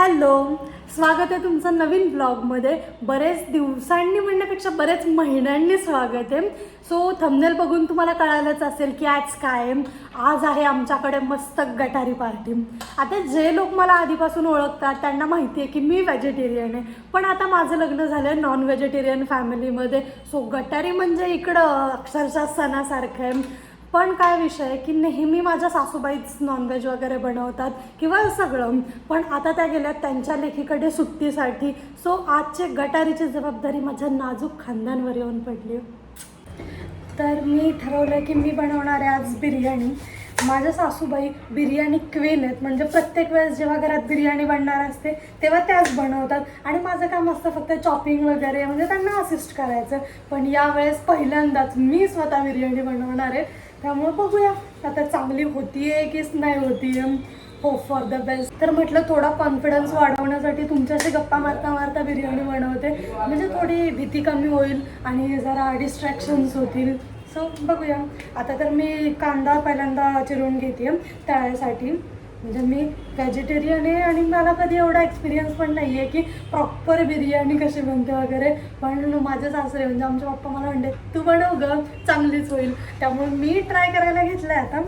Hello स्वागत आहे तुमचं नवीन ब्लॉगमध्ये. बरेच दिवसांनी म्हणण्यापेक्षा बरेच महिन्यांनी स्वागत आहे. सो थंबनेल बघून तुम्हाला कळालंच असेल की आज काय आज आहे आमच्याकडे मस्त गटारी पार्टी आता जे लोक मला आधीपासून ओळखतात त्यांना माहिती आहे की मी व्हेजिटेरियन आहे. पण आता माझं लग्न झालं आहे नॉन व्हेजिटेरियन फॅमिलीमध्ये सो गटारी म्हणजे इकडं अक्षरशः सणासारखं आहे. पण काय विषय आहे की नेहमी माझ्या सासूबाईच नॉनव्हेज वगैरे बनवतात किंवा सगळं. पण आता त्या गेल्यात त्यांच्या लेखीकडे सुट्टीसाठी. सो आजचे गटारीची जबाबदारी माझ्या नाजूक खानदानवर येऊन पडली. तर मी ठरवलं की मी बनवणार आहे आज बिर्याणी. माझ्या सासूबाई बिर्याणी क्वीन आहेत. म्हणजे प्रत्येक वेळेस जेव्हा घरात बिर्याणी बनणार असते तेव्हा त्याच बनवतात. आणि माझं काम असतं फक्त चॉपिंग वगैरे. म्हणजे त्यांना असिस्ट करायचं. पण यावेळेस पहिल्यांदाच मी स्वतः बिर्याणी बनवणार आहे. त्यामुळे बघूया. आता चांगली होतीये की नाही होतीये? होप फॉर द बेस्ट तर म्हटलं थोडा कॉन्फिडन्स वाढवण्यासाठी तुमच्याशी गप्पा मारता मारता बिर्याणी बनवते. म्हणजे थोडी भीती कमी होईल आणि जरा डिस्ट्रॅक्शन्स होतील. सो बघूया. आता तर मी कांदा पहिल्यांदा चिरून घेते तळायसाठी. म्हणजे मी व्हेजिटेरियन आहे आणि मला कधी एवढा एक्सपिरियन्स पण नाही आहे की प्रॉपर बिर्याणी कशी बनते वगैरे. पण माझे सासरे म्हणजे आमचे पप्पा मला म्हणते तू बनव ग चांगलीच होईल. त्यामुळे मी ट्राय करायला घेतलं आहे आता.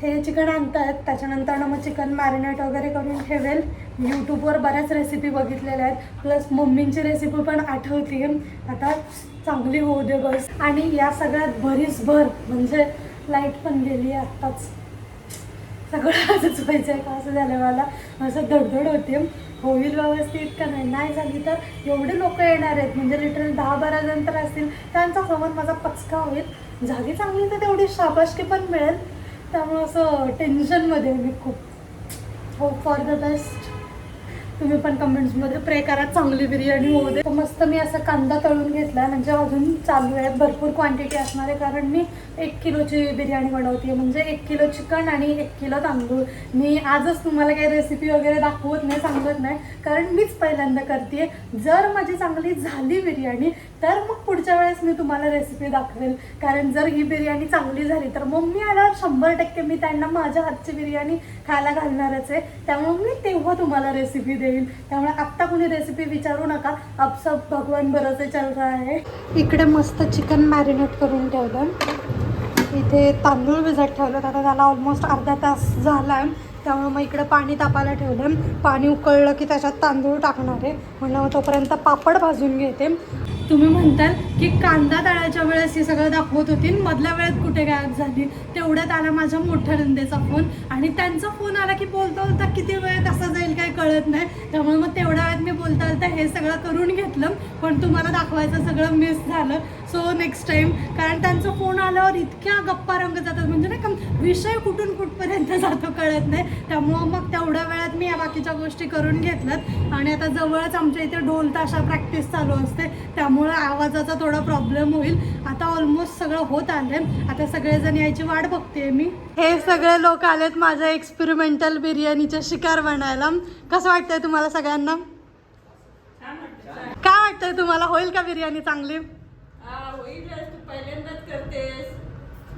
हे चिकन आणतायत त्याच्यानंतर मग चिकन मॅरिनेट वगैरे करून ठेवेल. यूट्यूबवर बऱ्याच रेसिपी बघितलेल्या आहेत. प्लस मम्मींची रेसिपी पण आठवते. आता चांगली होऊ दे बस. आणि या सगळ्यात भरीस भर म्हणजे लाइट पण गेली आहे आत्ताच. सगळं असंच व्हायचं आहे का असं झालं मला? असं धडधड होते. होईल व्यवस्थित का नाही? नाही झाली तर एवढे लोक येणार आहेत. म्हणजे लिटरल दहा बारा जण तर असतील. त्यांचा समज माझा पचका होईल. जागी चांगली तर तेवढी शाबाशकी पण मिळेल. त्यामुळे असं टेन्शनमध्ये मी खूप. होप फॉर द बेस्ट तुम्ही पण कमेंट्समध्ये प्रे करा. चांगली बिर्याणी होऊ दे. मस्त मी असा कांदा तळून घेतला. म्हणजे अजून चालू आहे. भरपूर क्वांटिटी असणार आहे. कारण मी एक किलोची बिर्याणी बनवते म्हणजे एक किलो चिकन आणि एक किलो तांदूळ. मी आजच तुम्हाला काही रेसिपी वगैरे दाखवत नाही सांगत नाही. कारण मीच पहिल्यांदा करते जर माझी चांगली झाली बिर्याणी तर मग पुढच्या वेळेस मी तुम्हाला रेसिपी दाखवेल. कारण जर ही बिर्याणी चांगली झाली तर मग मी आल्यावर शंभर टक्के मी त्यांना माझ्या हातची बिर्याणी खायला घालणारच आहे. त्यामुळे मी तेव्हा तुम्हाला रेसिपी देईल. त्यामुळे आत्ता कुणी रेसिपी विचारू नका. अब भगवान बरंच चल रहा आहे इकडे मस्त चिकन मॅरिनेट करून ठेवलं. इथे तांदूळ भिजत ठेवलं आता त्याला ऑलमोस्ट अर्धा तास झाला आहे त्यामुळे मग इकडे पाणी तापायला ठेवलं पाणी उकळलं की त्याच्यात तांदूळ टाकणार आहे. म्हणलं मग तोपर्यंत पापड भाजून घेते. तुम्ही म्हणताल की कांदा तळ्याच्या वेळेस हे सगळं दाखवत होती. मधल्या वेळेत कुठे गायब झाली? तेवढ्यात आला माझ्या मोठ्या नंदेचा फोन. आणि त्यांचा फोन आला की बोलता बोलता किती वेळ कसा जाईल काही कळत नाही. त्यामुळे मग तेवढ्या वेळात मी बोलता बोलता हे सगळं करून घेतलं. पण तुम्हाला दाखवायचं सगळं मिस झालं. सो नेक्स्ट टाइम कारण त्यांचा फोन आल्यावर इतक्या गप्पा रंग जातात. म्हणजे नाही का विषय कुठून कुठपर्यंत जातो कळत नाही. त्यामुळं मग तेवढ्या वेळात मी या बाकीच्या गोष्टी करून घेतल्यात. आणि आता जवळच आमच्या इथे ढोल ताशा प्रॅक्टिस चालू असते. त्यामुळं आवाजाचा थोडा प्रॉब्लेम होईल. आता ऑलमोस्ट सगळं होत आलं आता सगळेजण यायची वाट बघते मी. हे सगळे लोक आलेत माझ्या एक्सपेरिमेंटल बिर्याणीचे शिकार बनायला. कसं वाटतंय तुम्हाला सगळ्यांना? काय वाटतंय तुम्हाला? होईल का बिर्याणी चांगली? हा. तू पहिल्यांदाच करतेस.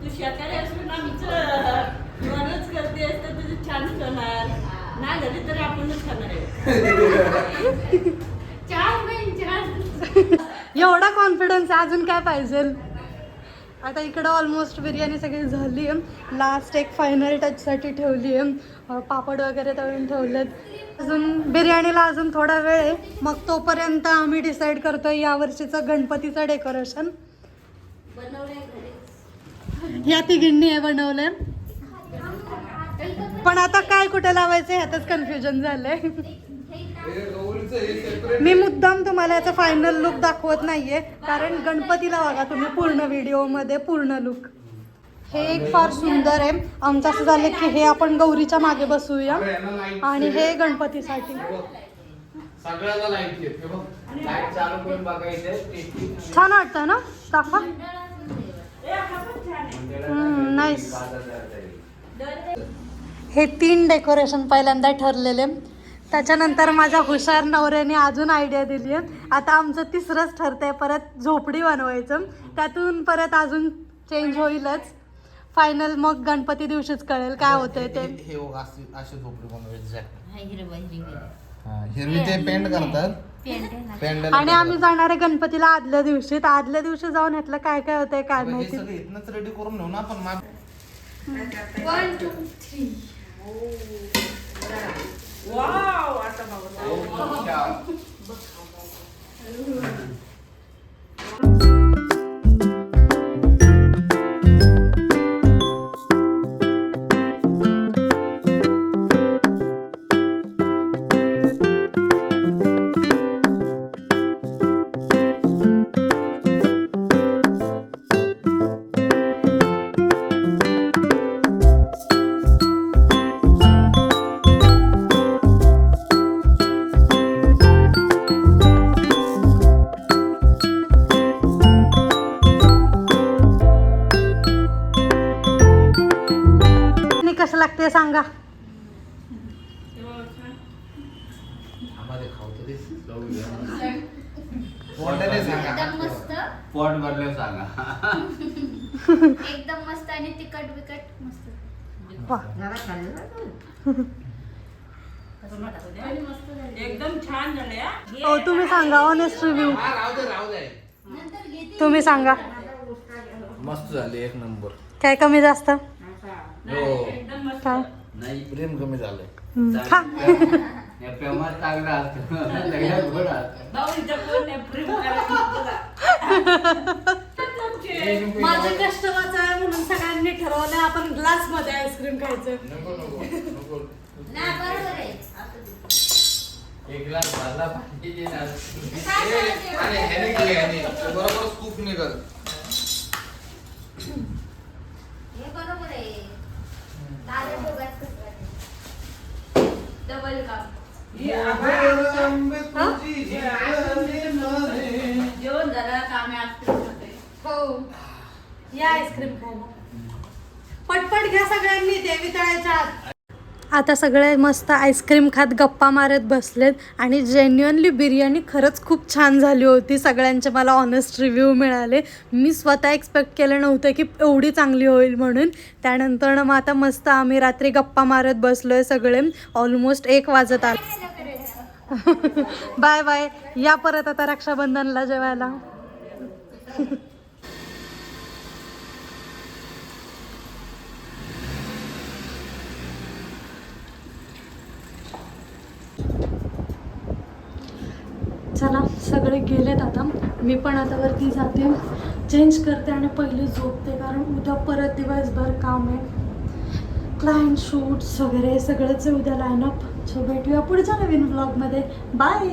तू शाकाहारी असून आमचं जेवणच करतेस तर तुझं छानच होणार. नाही झाली तरी आपणच खाणार आहे. चार एवढा कॉन्फिडन्स अजून काय पाहिजे आता इकडं ऑलमोस्ट बिर्याणी सगळी झाली आहे. लास्ट एक फायनल टचसाठी ठेवली आहे. पापड वगैरे तळून ठेवलेत. अजून बिर्याणीला अजून थोडा वेळ आहे. मग तोपर्यंत आम्ही डिसाईड करतोय यावर्षीचं गणपतीचं डेकोरेशन या तिघींनी हे बनवलंय. पण आता काय कुठे लावायचं ह्यातच कन्फ्युजन झालंय. मी मुद्दाम तुम्हाला याचा फायनल लुक दाखवत नाहीये. कारण गणपतीला बघा तुम्ही पूर्ण व्हिडिओमध्ये पूर्ण लुक हे एक फार सुंदर आहे. आमचं असं झालं की हे आपण गौरीच्या मागे बसूया. आणि हे गणपतीसाठी. छान वाटतं ना? दाखवा. नाईस हे तीन डेकोरेशन पहिल्यांदा ठरलेले. त्याच्यानंतर माझ्या हुशार नवऱ्याने अजून आयडिया दिली आहे आता आमचं तिसरंच ठरतंय परत झोपडी बनवायचं. त्यातून परत अजून चेंज होईलच. फायनल मग गणपती दिवशीच कळेल काय होतंय ते. हे- अशी झोपडी बनवायची हिरवा हिरवी. हा, हिरवी ते पेंट करतात. पेंडल आणि आम्ही जाणार आहे गणपतीला आदल्या दिवशी. तर आदल्या दिवशी जाऊन ह्यातलं काय काय होतंय काय हे माहिती? इथनच रेडी करून नेऊ ना आपण. माग वन टू थ्री वाव आता बघा आणि कसं लागते सांगा? एकदम मस्त. पोट भरल्यावर सांगा. एकदम मस्त आणि तिखट बिकट मस्त. एकदम छान झाले हा. तुम्ही सांगा ऑनेस्ट रिव्ह्यू राहू दे राहू दे. नंतर घेते. तुम्ही सांगा. मस्त झाले एक नंबर. काय कमी जास्त? हो. एकदम मस्त काय नाही प्रेम कमी झालंय. हम्म, खा या प्रेमात चांगला असतं सगळ्यात गोड असतं भाऊच्या कोण आहे? प्रेम करायचं तुला. माझं कष्ट वाचावे म्हणून सगळ्यांनी ठरवलं आपण ग्लासमध्ये आईस्क्रीम खायचं. नको नको नको. ना बरोबर आहे. असं दे. एक ग्लास भरला पाहिजे ना. काय हे- करायचं? आणि ह्याने केले ह्याने ते बरोबर स्कूप निघल. हे बरोबर आहे. दादा दोघांच कसं वाटेल? डबल काम ही आभाळ जेवण झालं का आम्ही आईस्क्रीम खातोय. हो. या आईस्क्रीम खायला पटपट घ्या सगळ्यांनी देवी तळायच्या आत. आता सगळे मस्त आईस्क्रीम खात गप्पा मारत बसलेत आणि जेन्युअनली बिर्याणी खरंच खूप छान झाली होती. सगळ्यांचे मला ऑनेस्ट रिव्ह्यू मिळाले. मी स्वतः एक्सपेक्ट केलं नव्हतं की एवढी चांगली होईल म्हणून. त्यानंतर मग आता मस्त आम्ही रात्री गप्पा मारत बसलो आहे सगळे. ऑलमोस्ट एक वाजत आले. बाय बाय या परत आता रक्षाबंधनला जेवायला. चला सगळे गेलेत आता. मी पण आता वरती जाते. चेंज करते आणि पहिले झोपते कारण उद्या परत दिवसभर काम आहे. क्लायंट शूट्स वगैरे सगळंच उद्या लाईनअप सो भेटूया पुढच्या नवीन ब्लॉगमध्ये बाय